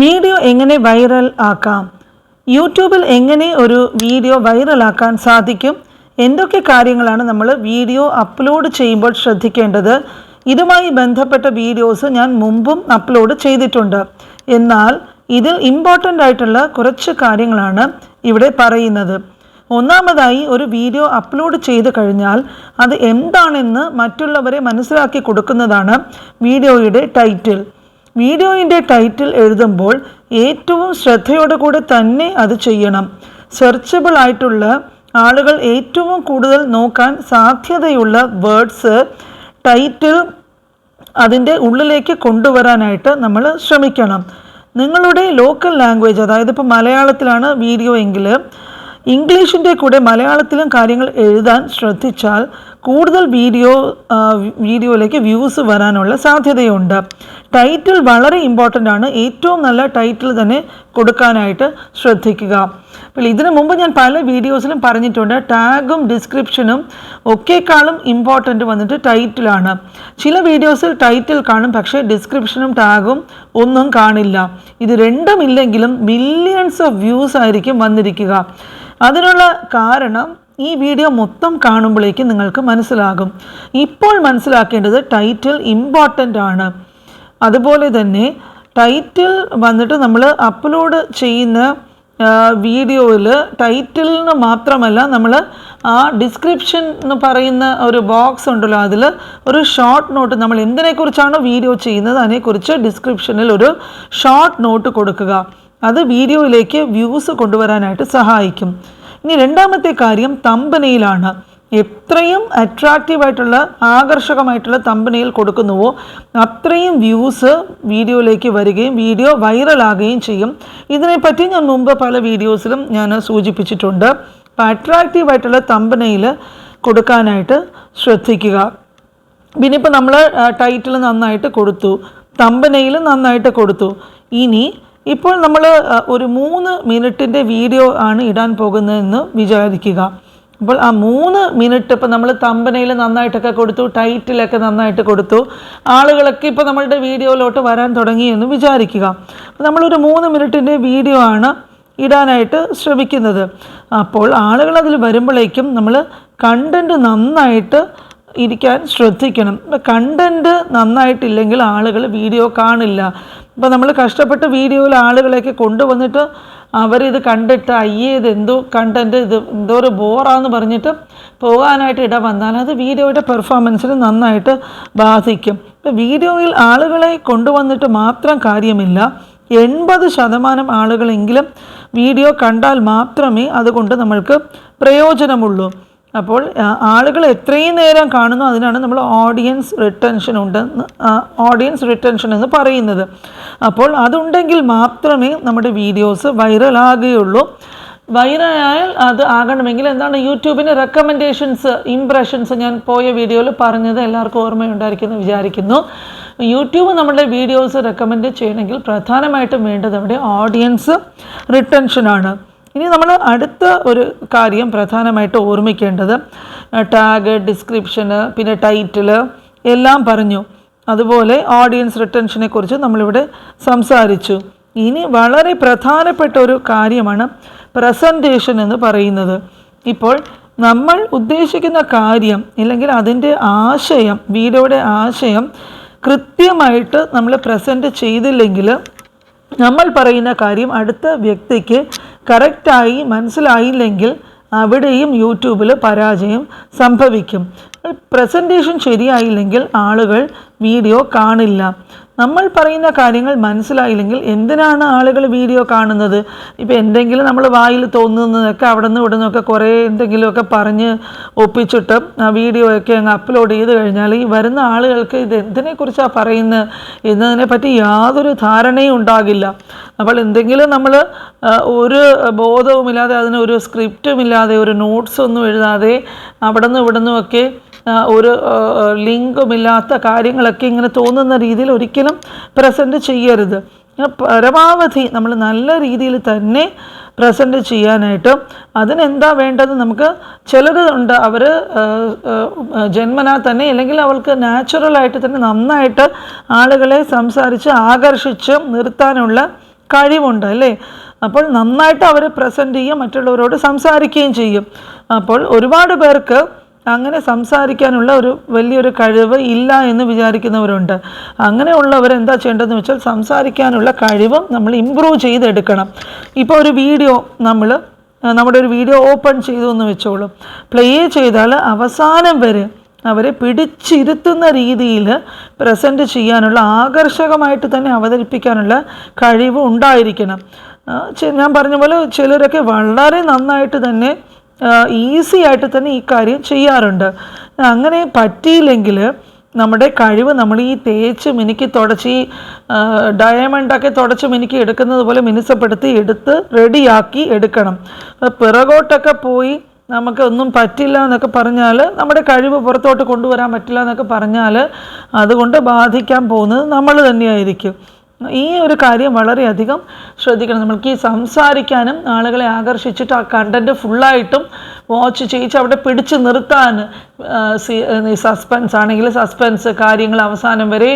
Video എങ്ങനെ viral ആക്കാം? യൂട്യൂബിൽ എങ്ങനെ ഒരു വീഡിയോ വൈറലാക്കാൻ സാധിക്കും? എന്തൊക്കെ കാര്യങ്ങളാണ് നമ്മൾ വീഡിയോ അപ്ലോഡ് ചെയ്യുമ്പോൾ ശ്രദ്ധിക്കേണ്ടത്? ഇതുമായി ബന്ധപ്പെട്ട വീഡിയോസ് ഞാൻ മുമ്പും അപ്ലോഡ് ചെയ്തിട്ടുണ്ട്. എന്നാൽ ഇതിൽ ഇമ്പോർട്ടന്റ് ആയിട്ടുള്ള കുറച്ച് കാര്യങ്ങളാണ് ഇവിടെ പറയുന്നത്. ഒന്നാമതായി ഒരു വീഡിയോ അപ്ലോഡ് ചെയ്ത് കഴിഞ്ഞാൽ അത് എന്താണെന്ന് മറ്റുള്ളവരെ മനസ്സിലാക്കി കൊടുക്കുന്നതാണ് വീഡിയോയുടെ ടൈറ്റിൽ. വീഡിയോയിന്റെ ടൈറ്റിൽ എഴുതുമ്പോൾ ഏറ്റവും ശ്രദ്ധയോടെ കൂടെ തന്നെ അത് ചെയ്യണം. സെർച്ചബിൾ ആയിട്ടുള്ള ആളുകൾ ഏറ്റവും കൂടുതൽ നോക്കാൻ സാധ്യതയുള്ള വേർഡ്സ് ടൈറ്റിൽ അതിന്റെ ഉള്ളിലേക്ക് കൊണ്ടുവരാനായിട്ട് നമ്മൾ ശ്രമിക്കണം. നിങ്ങളുടെ ലോക്കൽ ലാംഗ്വേജ് അതായത് ഇപ്പോൾ മലയാളത്തിലാണ് വീഡിയോ എങ്കിൽ ഇംഗ്ലീഷിന്റെ കൂടെ മലയാളത്തിലും കാര്യങ്ങൾ എഴുതാൻ ശ്രദ്ധിച്ചാൽ കൂടുതൽ വീഡിയോ വീഡിയോയിലേക്ക് വ്യൂസ് വരാനുള്ള സാധ്യതയുണ്ട്. ടൈറ്റിൽ വളരെ ഇമ്പോർട്ടന്റ് ആണ്. ഏറ്റവും നല്ല ടൈറ്റിൽ തന്നെ കൊടുക്കാനായിട്ട് ശ്രദ്ധിക്കുക. അപ്പോൾ ഇതിനു മുമ്പ് ഞാൻ പല വീഡിയോസിലും പറഞ്ഞിട്ടുണ്ട് ടാഗും ഡിസ്ക്രിപ്ഷനും ഒക്കെക്കാളും ഇമ്പോർട്ടന്റ് വന്നിട്ട് ടൈറ്റിലാണ് ചില വീഡിയോസിൽ ടൈറ്റിൽ കാണും പക്ഷേ ഡിസ്ക്രിപ്ഷനും ടാഗും ഒന്നും കാണില്ല. ഇത് രണ്ടും ഇല്ലെങ്കിലും മില്യൺസ് ഓഫ് വ്യൂസ് ആയിരിക്കും വന്നിരിക്കുക. അതിനുള്ള കാരണം ഈ വീഡിയോ മൊത്തം കാണുമ്പോഴേക്കും നിങ്ങൾക്ക് മനസ്സിലാകും. ഇപ്പോൾ മനസ്സിലാക്കേണ്ടത് ടൈറ്റിൽ ഇമ്പോർട്ടന്റ് ആണ്. അതുപോലെ തന്നെ ടൈറ്റിൽ വന്നിട്ട് നമ്മൾ അപ്ലോഡ് ചെയ്യുന്ന വീഡിയോയിൽ ടൈറ്റിലിന് മാത്രമല്ല നമ്മൾ ആ ഡിസ്ക്രിപ്ഷൻ എന്ന് പറയുന്ന ഒരു ബോക്സ് ഉണ്ടല്ലോ അതിൽ ഒരു ഷോർട്ട് നോട്ട് നമ്മൾ എന്തിനെക്കുറിച്ചാണോ വീഡിയോ ചെയ്യുന്നത് അതിനെക്കുറിച്ച് ഡിസ്ക്രിപ്ഷനിൽ ഒരു ഷോർട്ട് നോട്ട് കൊടുക്കുക. അത് വീഡിയോയിലേക്ക് വ്യൂസ് കൊണ്ടുവരാനായിട്ട് സഹായിക്കും. ഇനി രണ്ടാമത്തെ കാര്യം തമ്പനയിലാണ്. എത്രയും അട്രാക്റ്റീവായിട്ടുള്ള ആകർഷകമായിട്ടുള്ള തമ്പനയിൽ കൊടുക്കുന്നുവോ അത്രയും വ്യൂസ് വീഡിയോയിലേക്ക് വരികയും വീഡിയോ വൈറലാകുകയും ചെയ്യും. ഇതിനെപ്പറ്റി ഞാൻ മുമ്പ് പല വീഡിയോസിലും ഞാൻ സൂചിപ്പിച്ചിട്ടുണ്ട്. അപ്പോൾ അട്രാക്റ്റീവായിട്ടുള്ള തമ്പനയിൽ കൊടുക്കാനായിട്ട് ശ്രദ്ധിക്കുക. പിന്നെ ഇപ്പോൾ നമ്മൾ ടൈറ്റിൽ നന്നായിട്ട് കൊടുത്തു. തമ്പനയിൽ നന്നായിട്ട് കൊടുത്തു. ഇനി ഇപ്പോൾ നമ്മൾ ഒരു മൂന്ന് മിനിറ്റിന്റെ വീഡിയോ ആണ് ഇടാൻ പോകുന്നതെന്ന് വിചാരിക്കുക. അപ്പോൾ ആ മൂന്ന് മിനിറ്റ് ഇപ്പോൾ നമ്മൾ തമ്പനയിൽ നന്നായിട്ടൊക്കെ കൊടുത്തു ടൈറ്റിലൊക്കെ നന്നായിട്ട് കൊടുത്തു ആളുകളൊക്കെ ഇപ്പോൾ നമ്മളുടെ വീഡിയോയിലോട്ട് വരാൻ തുടങ്ങി എന്ന് വിചാരിക്കുക. അപ്പോൾ നമ്മളൊരു മൂന്ന് മിനിറ്റിന്റെ വീഡിയോ ആണ് ഇടാനായിട്ട് ശ്രമിക്കുന്നത്. അപ്പോൾ ആളുകൾ അതിൽ വരുമ്പോഴേക്കും നമ്മൾ കണ്ടന്റ് നന്നായിട്ട് ഇരിക്കാൻ ശ്രദ്ധിക്കണം. കണ്ടന്റ് നന്നായിട്ടില്ലെങ്കിൽ ആളുകൾ വീഡിയോ കാണില്ല. ഇപ്പോൾ നമ്മൾ കഷ്ടപ്പെട്ട് വീഡിയോയിൽ ആളുകളെയൊക്കെ കൊണ്ടുവന്നിട്ട് അവരിത് കണ്ടിട്ട് അയ്യേ ഇത് എന്തോ കണ്ടന്റ് ഇത് എന്തോ ഒരു ബോറാന്ന് പറഞ്ഞിട്ട് പോകാനായിട്ട് ഇട വന്നാൽ അത് വീഡിയോയുടെ പെർഫോമൻസിന് നന്നായിട്ട് ബാധിക്കും. ഇപ്പോൾ വീഡിയോയിൽ ആളുകളെ കൊണ്ടുവന്നിട്ട് മാത്രം കാര്യമില്ല എൺപത് ശതമാനം ആളുകളെങ്കിലും വീഡിയോ കണ്ടാൽ മാത്രമേ അതുകൊണ്ട് നമ്മൾക്ക് പ്രയോജനമുള്ളൂ. അപ്പോൾ ആളുകൾ എത്രയും നേരം കാണുന്നു അതിനാണ് നമ്മൾ ഓഡിയൻസ് റിട്ടൻഷൻ ഉണ്ടെന്ന് ഓഡിയൻസ് റിട്ടൻഷൻ എന്ന് പറയുന്നത്. അപ്പോൾ അതുണ്ടെങ്കിൽ മാത്രമേ നമ്മുടെ വീഡിയോസ് വൈറലാകുകയുള്ളൂ വൈറലായാൽ അത് ആകണമെങ്കിൽ എന്താണ് യൂട്യൂബിന് റെക്കമെൻഡേഷൻസ് ഇംപ്രഷൻസ് ഞാൻ പോയ വീഡിയോയിൽ പറഞ്ഞത് എല്ലാവർക്കും ഓർമ്മയുണ്ടായിരിക്കുമെന്ന് വിചാരിക്കുന്നു. യൂട്യൂബ് നമ്മുടെ വീഡിയോസ് റെക്കമെൻഡ് ചെയ്യണമെങ്കിൽ പ്രധാനമായിട്ടും വേണ്ടത് നമ്മുടെ ഓഡിയൻസ് റിട്ടൻഷനാണ് ഇനി നമ്മൾ അടുത്ത ഒരു കാര്യം പ്രധാനമായിട്ട് ഓർമ്മിക്കേണ്ടത് ടാഗ് ഡിസ്ക്രിപ്ഷന് പിന്നെ ടൈറ്റിൽ എല്ലാം പറഞ്ഞു. അതുപോലെ ഓഡിയൻസ് റിട്ടൻഷനെ കുറിച്ച് നമ്മളിവിടെ സംസാരിച്ചു. ഇനി വളരെ പ്രധാനപ്പെട്ട ഒരു കാര്യമാണ് പ്രസന്റേഷൻ എന്ന് പറയുന്നത്. ഇപ്പോൾ നമ്മൾ ഉദ്ദേശിക്കുന്ന കാര്യം അല്ലെങ്കിൽ അതിന്റെ ആശയം വീഡിയോയുടെ ആശയം കൃത്യമായിട്ട് നമ്മൾ പ്രസന്റ് ചെയ്തില്ലെങ്കിൽ നമ്മൾ പറയുന്ന കാര്യം അടുത്ത വ്യക്തിക്ക് കറക്റ്റായി മനസ്സിലായില്ലെങ്കിൽ അവിടെയും യൂട്യൂബിൽ പരാജയം സംഭവിക്കും. പ്രസന്റേഷൻ ശരിയായില്ലെങ്കിൽ ആളുകൾ വീഡിയോ കാണില്ല. നമ്മൾ പറയുന്ന കാര്യങ്ങൾ മനസ്സിലായില്ലെങ്കിൽ എന്തിനാണ് ആളുകൾ വീഡിയോ കാണുന്നത്? ഇപ്പോൾ എന്തെങ്കിലും നമ്മൾ വായിൽ തോന്നുന്നതൊക്കെ അവിടെ നിന്ന് ഇവിടെ നിന്നൊക്കെ കുറേ എന്തെങ്കിലുമൊക്കെ പറഞ്ഞ് ഒപ്പിച്ചിട്ട് ആ വീഡിയോ ഒക്കെ അങ്ങ് അപ്ലോഡ് ചെയ്ത് കഴിഞ്ഞാൽ ഈ വരുന്ന ആളുകൾക്ക് ഇത് എന്തിനെക്കുറിച്ചാണ് പറയുന്നത്? എന്നതിനെ പറ്റി യാതൊരു ധാരണയും ഉണ്ടാകില്ല. അപ്പോൾ എന്തെങ്കിലും നമ്മൾ ഒരു ബോധവുമില്ലാതെ അതിനൊരു സ്ക്രിപ്റ്റുമില്ലാതെ ഒരു നോട്ട്സ് ഒന്നും എഴുതാതെ അവിടെ നിന്ന് ഇവിടെ ആ, ഒരു ലിങ്കുമില്ലാത്ത കാര്യങ്ങളൊക്കെ ഇങ്ങനെ തോന്നുന്ന രീതിയിൽ ഒരിക്കലും പ്രസന്റ് ചെയ്യരുത്. പരമാവധി നമ്മൾ നല്ല രീതിയിൽ തന്നെ പ്രസന്റ് ചെയ്യാനായിട്ട് അതിനെന്താ വേണ്ടത് നമുക്ക് ചിലരുണ്ട് അവർ ജന്മനാ തന്നെ അല്ലെങ്കിൽ അവൾക്ക് നാച്ചുറലായിട്ട് തന്നെ നന്നായിട്ട് ആളുകളെ സംസാരിച്ച് ആകർഷിച്ച് നിർത്താനുള്ള കഴിവുണ്ട് അല്ലേ? അപ്പോൾ നന്നായിട്ട് അവർ പ്രസന്റ് ചെയ്യും മറ്റുള്ളവരോട് സംസാരിക്കുകയും ചെയ്യും. അപ്പോൾ ഒരുപാട് പേർക്ക് അങ്ങനെ സംസാരിക്കാനുള്ള ഒരു വലിയൊരു കഴിവ് ഇല്ല എന്ന് വിചാരിക്കുന്നവരുണ്ട്. അങ്ങനെയുള്ളവർ എന്താ ചെയ്യേണ്ടതെന്ന് വെച്ചാൽ സംസാരിക്കാനുള്ള കഴിവും നമ്മൾ ഇമ്പ്രൂവ് ചെയ്തെടുക്കണം. ഇപ്പോൾ ഒരു വീഡിയോ നമ്മൾ നമ്മുടെ ഒരു വീഡിയോ ഓപ്പൺ ചെയ്തു എന്ന് വെച്ചോളൂ. പ്ലേ ചെയ്താൽ അവസാനം വരെ അവരെ പിടിച്ചിരുത്തുന്ന രീതിയിൽ പ്രസന്റ് ചെയ്യാനുള്ള ആകർഷകമായിട്ട് തന്നെ അവതരിപ്പിക്കാനുള്ള കഴിവ് ഉണ്ടായിരിക്കണം. ഞാൻ പറഞ്ഞ പോലെ ചിലരൊക്കെ വളരെ നന്നായിട്ട് തന്നെ ഈസി ആയിട്ട് തന്നെ ഈ കാര്യം ചെയ്യാറുണ്ട്. അങ്ങനെ പറ്റിയില്ലെങ്കിൽ നമ്മുടെ കഴിവ് നമ്മൾ ഈ തേച്ച് മിനുക്കി തുടച്ച് ഈ ഡയമണ്ടൊക്കെ തുടച്ച് മിനുക്കി എടുക്കുന്നത് പോലെ മിനുസപ്പെടുത്തി എടുത്ത് റെഡിയാക്കി എടുക്കണം. പിറകോട്ടൊക്കെ പോയി നമുക്ക് ഒന്നും പറ്റില്ല എന്നൊക്കെ പറഞ്ഞാൽ നമ്മുടെ കഴിവ് പുറത്തോട്ട് കൊണ്ടുവരാൻ പറ്റില്ല എന്നൊക്കെ പറഞ്ഞാൽ അതുകൊണ്ട് ബാധിക്കാൻ പോകുന്നത് നമ്മൾ തന്നെയായിരിക്കും. ഈ ഒരു കാര്യം വളരെയധികം ശ്രദ്ധിക്കണം. നമ്മൾക്ക് ഈ സംസാരിക്കാനും ആളുകളെ ആകർഷിച്ചിട്ട് ആ കണ്ടന്റ് ഫുള്ളായിട്ടും വാച്ച് ചെയ്യിച്ച് അവിടെ പിടിച്ചു നിർത്താൻ സസ്പെൻസ് ആണെങ്കിൽ സസ്പെൻസ് കാര്യങ്ങൾ അവസാനം വരെ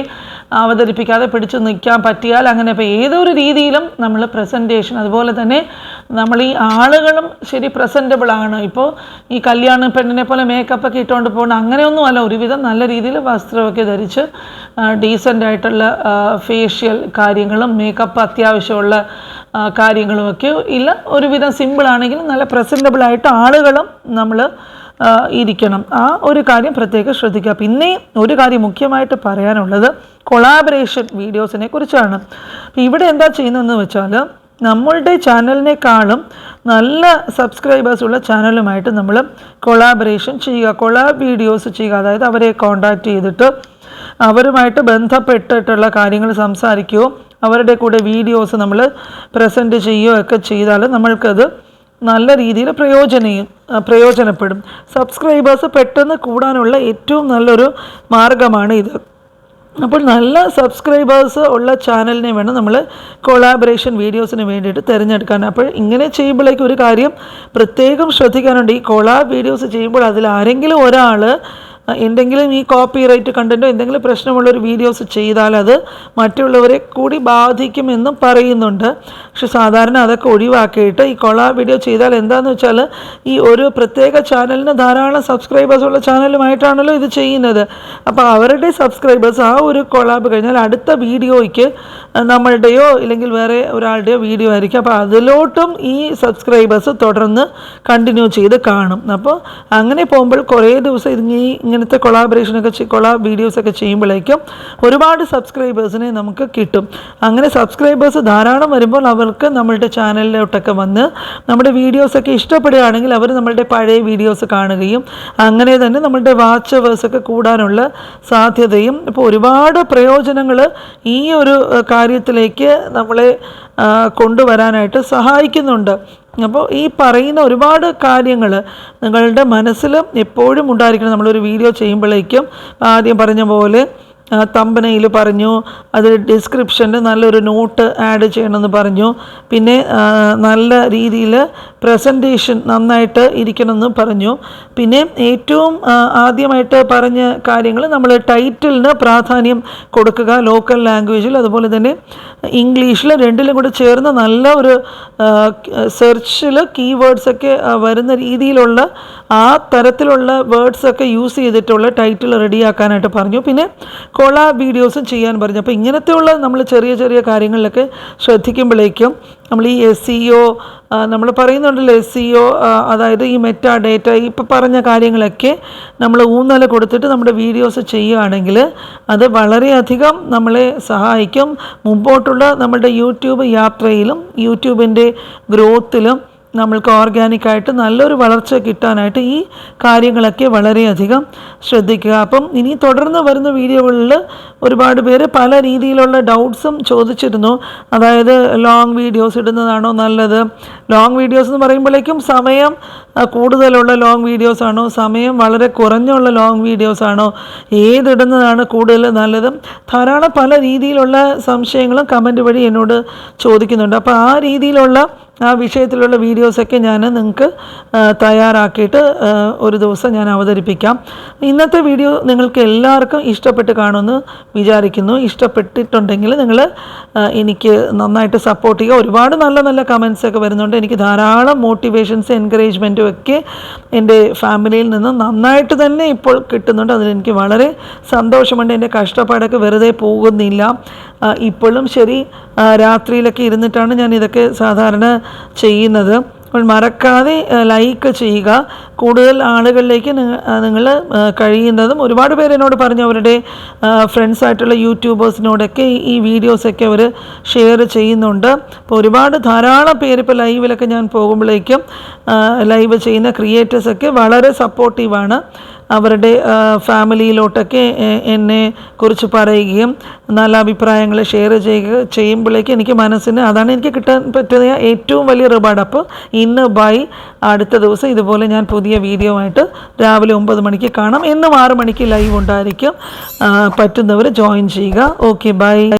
അവതരിപ്പിക്കാതെ പിടിച്ചു നിൽക്കാൻ പറ്റിയാൽ അങ്ങനെ ഇപ്പോൾ ഏതൊരു രീതിയിലും നമ്മൾ പ്രസന്റേഷൻ അതുപോലെ തന്നെ നമ്മൾ ഈ ആളുകളും ശരി പ്രസന്റബിൾ ആണ്. ഇപ്പോൾ ഈ കല്യാണ പെണ്ണിനെ പോലെ മേക്കപ്പ് ഒക്കെ ഇട്ടുകൊണ്ട് പോകണം അങ്ങനെയൊന്നും അല്ല. ഒരുവിധം നല്ല രീതിയിൽ വസ്ത്രമൊക്കെ ധരിച്ച് ഡീസന്റ് ആയിട്ടുള്ള ഫേഷ്യൽ കാര്യങ്ങളും മേക്കപ്പ് അത്യാവശ്യമുള്ള കാര്യങ്ങളുമൊക്കെ ഇല്ല. ഒരുവിധം സിമ്പിൾ ആണെങ്കിലും നല്ല പ്രസന്റബിളായിട്ട് ആളുകളും നമ്മൾ ഇരിക്കണം. ആ ഒരു കാര്യം പ്രത്യേകം ശ്രദ്ധിക്കുക. പിന്നെ ഒരു കാര്യം മുഖ്യമായിട്ട് പറയാനുള്ളത് കൊളാബറേഷൻ വീഡിയോസിനെ കുറിച്ചാണ്. ഇവിടെ എന്താ ചെയ്യുന്നതെന്ന് വെച്ചാൽ നമ്മളുടെ ചാനലിനേക്കാളും നല്ല സബ്സ്ക്രൈബേഴ്സ് ഉള്ള ചാനലുമായിട്ട് നമ്മൾ കൊളാബറേഷൻ ചെയ്യുക. കൊളാബ് വീഡിയോസ് ചെയ്യുക. അതായത് അവരെ കോണ്ടാക്ട് ചെയ്തിട്ട് അവരുമായിട്ട് ബന്ധപ്പെട്ടിട്ടുള്ള കാര്യങ്ങൾ സംസാരിക്കുകയോ അവരുടെ കൂടെ വീഡിയോസ് നമ്മൾ പ്രസന്റ് ചെയ്യുകയോ ഒക്കെ ചെയ്താൽ നമ്മൾക്കത് നല്ല രീതിയിൽ പ്രയോജനയും പ്രയോജനപ്പെടും. സബ്സ്ക്രൈബേഴ്സ് പെട്ടെന്ന് കൂടാനുള്ള ഏറ്റവും നല്ലൊരു മാർഗമാണ് ഇത്. അപ്പോൾ നല്ല സബ്സ്ക്രൈബേഴ്സ് ഉള്ള ചാനലിനെ വേണം നമ്മൾ കൊളാബറേഷൻ വീഡിയോസിന് വേണ്ടിയിട്ട് തിരഞ്ഞെടുക്കാൻ. അപ്പോൾ ഇങ്ങനെ ചെയ്യുമ്പോഴേക്കും ഒരു കാര്യം പ്രത്യേകം ശ്രദ്ധിക്കാനുണ്ട്. ഈ കൊളാബ് വീഡിയോസ് ചെയ്യുമ്പോൾ അതിൽ ആരെങ്കിലും ഒരാൾ എന്തെങ്കിലും ഈ കോപ്പി റൈറ്റ് കണ്ടന്റോ എന്തെങ്കിലും പ്രശ്നമുള്ളൊരു വീഡിയോസ് ചെയ്താൽ അത് മറ്റുള്ളവരെ കൂടി ബാധിക്കുമെന്നും പറയുന്നുണ്ട്. പക്ഷെ സാധാരണ അതൊക്കെ ഒഴിവാക്കിയിട്ട് ഈ കൊള വീഡിയോ ചെയ്താൽ എന്താണെന്ന് വെച്ചാൽ ഈ ഒരു പ്രത്യേക ചാനലിന് ധാരാളം സബ്സ്ക്രൈബേഴ്സ് ഉള്ള ചാനലുമായിട്ടാണല്ലോ ഇത് ചെയ്യുന്നത്. അപ്പോൾ അവരുടെ സബ്സ്ക്രൈബേഴ്സ് ആ ഒരു കൊളാബ് കഴിഞ്ഞാൽ അടുത്ത വീഡിയോയ്ക്ക് നമ്മളുടെയോ ഇല്ലെങ്കിൽ വേറെ ഒരാളുടെയോ വീഡിയോ ആയിരിക്കും. അപ്പോൾ അതിലോട്ടും ഈ സബ്സ്ക്രൈബേഴ്സ് തുടർന്ന് കണ്ടിന്യൂ ചെയ്ത് കാണും. അപ്പോൾ അങ്ങനെ പോകുമ്പോൾ കുറേ ദിവസം ഈ ഇങ്ങനത്തെ കൊളാബറേഷനൊക്കെ കൊളാ വീഡിയോസൊക്കെ ചെയ്യുമ്പോഴേക്കും ഒരുപാട് സബ്സ്ക്രൈബേഴ്സിനെ നമുക്ക് കിട്ടും. അങ്ങനെ സബ്സ്ക്രൈബേഴ്സ് ധാരാളം വരുമ്പോൾ അവർക്ക് നമ്മളുടെ ചാനലിലോട്ടൊക്കെ വന്ന് നമ്മുടെ വീഡിയോസൊക്കെ ഇഷ്ടപ്പെടുകയാണെങ്കിൽ അവർ നമ്മളുടെ പഴയ വീഡിയോസ് കാണുകയും അങ്ങനെ തന്നെ നമ്മളുടെ വാച്ചവേഴ്സൊക്കെ കൂടാനുള്ള സാധ്യതയും ഇപ്പോൾ ഒരുപാട് പ്രയോജനങ്ങൾ ഈ ഒരു കാര്യത്തിലേക്ക് നമ്മളെ കൊണ്ടുവരാനായിട്ട് സഹായിക്കുന്നുണ്ട്. അപ്പോൾ ഈ പറയുന്ന ഒരുപാട് കാര്യങ്ങൾ നിങ്ങളുടെ മനസ്സിലും എപ്പോഴും ഉണ്ടായിരിക്കണം. നമ്മളൊരു വീഡിയോ ചെയ്യുമ്പോഴേക്കും ആദ്യം പറഞ്ഞ പോലെ തമ്പനയിൽ പറഞ്ഞു അതിൽ ഡിസ്ക്രിപ്ഷനിൽ നല്ലൊരു നോട്ട് ആഡ് ചെയ്യണമെന്ന് പറഞ്ഞു. പിന്നെ നല്ല രീതിയിൽ പ്രസന്റേഷൻ നന്നായിട്ട് ഇരിക്കണമെന്ന് പറഞ്ഞു. പിന്നെ ഏറ്റവും ആദ്യമായിട്ട് പറഞ്ഞ കാര്യങ്ങൾ നമ്മൾ ടൈറ്റിലിന് പ്രാധാന്യം കൊടുക്കുക ലോക്കൽ ലാംഗ്വേജിൽ അതുപോലെ തന്നെ ഇംഗ്ലീഷിൽ രണ്ടിലും കൂടെ ചേർന്ന് നല്ല ഒരു സെർച്ചിൽ കീവേഡ്സൊക്കെ വരുന്ന രീതിയിലുള്ള ആ തരത്തിലുള്ള വേർഡ്സൊക്കെ യൂസ് ചെയ്തിട്ടുള്ള ടൈറ്റിൽ റെഡിയാക്കാനായിട്ട് പറഞ്ഞു. പിന്നെ കൊള വീഡിയോസും ചെയ്യാൻ പറഞ്ഞു. അപ്പോൾ ഇങ്ങനത്തെയുള്ള നമ്മൾ ചെറിയ ചെറിയ കാര്യങ്ങളിലൊക്കെ ശ്രദ്ധിക്കുമ്പോഴേക്കും നമ്മൾ ഈ എസ് സി ഒ നമ്മൾ പറയുന്നുണ്ടല്ലോ എസ് സി ഒ അതായത് ഈ മെറ്റ ഡേറ്റ ഇപ്പോൾ പറഞ്ഞ കാര്യങ്ങളൊക്കെ നമ്മൾ ഊന്നൽ കൊടുത്തിട്ട് നമ്മുടെ വീഡിയോസ് ചെയ്യുകയാണെങ്കിൽ അത് വളരെയധികം നമ്മളെ സഹായിക്കും. മുമ്പോട്ടുള്ള നമ്മുടെ യൂട്യൂബ് യാത്രയിലും യൂട്യൂബിന്റെ ഗ്രോത്തിലും നമ്മൾക്ക് ഓർഗാനിക്കായിട്ട് നല്ലൊരു വളർച്ച കിട്ടാനായിട്ട് ഈ കാര്യങ്ങളൊക്കെ വളരെയധികം ശ്രദ്ധിക്കുക. അപ്പം ഇനി തുടർന്ന് വരുന്ന വീഡിയോകളിൽ ഒരുപാട് പേര് പല രീതിയിലുള്ള ഡൗട്ട്സും ചോദിച്ചിരുന്നു. അതായത് ലോങ് വീഡിയോസ് ഇടുന്നതാണോ നല്ലത്? ലോങ് വീഡിയോസ് എന്ന് പറയുമ്പോഴേക്കും സമയം കൂടുതലുള്ള ലോങ് വീഡിയോസ് ആണോ? സമയം വളരെ കുറഞ്ഞുള്ള ലോങ് വീഡിയോസ് ആണോ? ഏതിടുന്നതാണ് കൂടുതൽ നല്ലത്? ധാരാളം പല രീതിയിലുള്ള സംശയങ്ങളും കമന്റ് വഴി എന്നോട് ചോദിക്കുന്നുണ്ട്. അപ്പോൾ ആ രീതിയിലുള്ള ആ വിഷയത്തിലുള്ള വീഡിയോസൊക്കെ ഞാൻ നിങ്ങൾക്ക് തയ്യാറാക്കിയിട്ട് ഒരു ദിവസം ഞാൻ അവതരിപ്പിക്കാം. ഇന്നത്തെ വീഡിയോ നിങ്ങൾക്ക് എല്ലാവർക്കും ഇഷ്ടപ്പെട്ട് കാണുമെന്ന് വിചാരിക്കുന്നു. ഇഷ്ടപ്പെട്ടിട്ടുണ്ടെങ്കിൽ നിങ്ങൾ എനിക്ക് നന്നായിട്ട് സപ്പോർട്ട് ചെയ്യുക. ഒരുപാട് നല്ല നല്ല കമൻസ് ഒക്കെ വരുന്നുണ്ട്. എനിക്ക് ധാരാളം മോട്ടിവേഷൻസ് എൻകറേജ്മെന്റും ഒക്കെ എന്റെ ഫാമിലിയിൽ നിന്ന് നന്നായിട്ട് തന്നെ ഇപ്പോൾ കിട്ടുന്നുണ്ട്. അതിലെനിക്ക് വളരെ സന്തോഷമുണ്ട്. എന്റെ കഷ്ടപ്പാടൊക്കെ വെറുതെ പോകുന്നില്ല. ഇപ്പോഴും ശരി രാത്രിയിലൊക്കെ ഇരുന്നിട്ടാണ് ഞാൻ ഇതൊക്കെ സാധാരണ ചെയ്യുന്നത്. അപ്പോൾ മറക്കാതെ ലൈക്ക് ചെയ്യുക. കൂടുതൽ ആളുകളിലേക്ക് നിങ്ങൾ കഴിയുന്നതും ഒരുപാട് പേരെന്നോട് പറഞ്ഞു അവരുടെ ഫ്രണ്ട്സായിട്ടുള്ള യൂട്യൂബേഴ്സിനോടൊക്കെ ഈ- വീഡിയോസൊക്കെ അവർ ഷെയർ ചെയ്യുന്നുണ്ട്. അപ്പോൾ ഒരുപാട് ധാരാളം പേര് ഇപ്പോൾ ലൈവിലൊക്കെ ഞാൻ പോകുമ്പോഴേക്കും ലൈവ് ചെയ്യുന്ന ക്രിയേറ്റേഴ്സൊക്കെ വളരെ സപ്പോർട്ടീവാണ് അവരുടെ ഫാമിലിയിലോട്ടൊക്കെ എന്നെ കുറിച്ച് പറയുകയും നല്ല അഭിപ്രായങ്ങൾ ഷെയർ ചെയ്യുക ചെയ്യുമ്പോഴേക്ക് എനിക്ക് മനസ്സിന് അതാണ് എനിക്ക് കിട്ടാൻ പറ്റുന്ന ഏറ്റവും വലിയ റിവാർഡ് അപ്പോൾ ഇന്ന് ബൈ അടുത്ത ദിവസം ഇതുപോലെ ഞാൻ പുതിയ വീഡിയോ ആയിട്ട് രാവിലെ ഒമ്പത് മണിക്ക് കാണാം. എന്നും ആറ് മണിക്ക് ലൈവ് ഉണ്ടായിരിക്കും. പറ്റുന്നവർ ജോയിൻ ചെയ്യുക. Okay bye.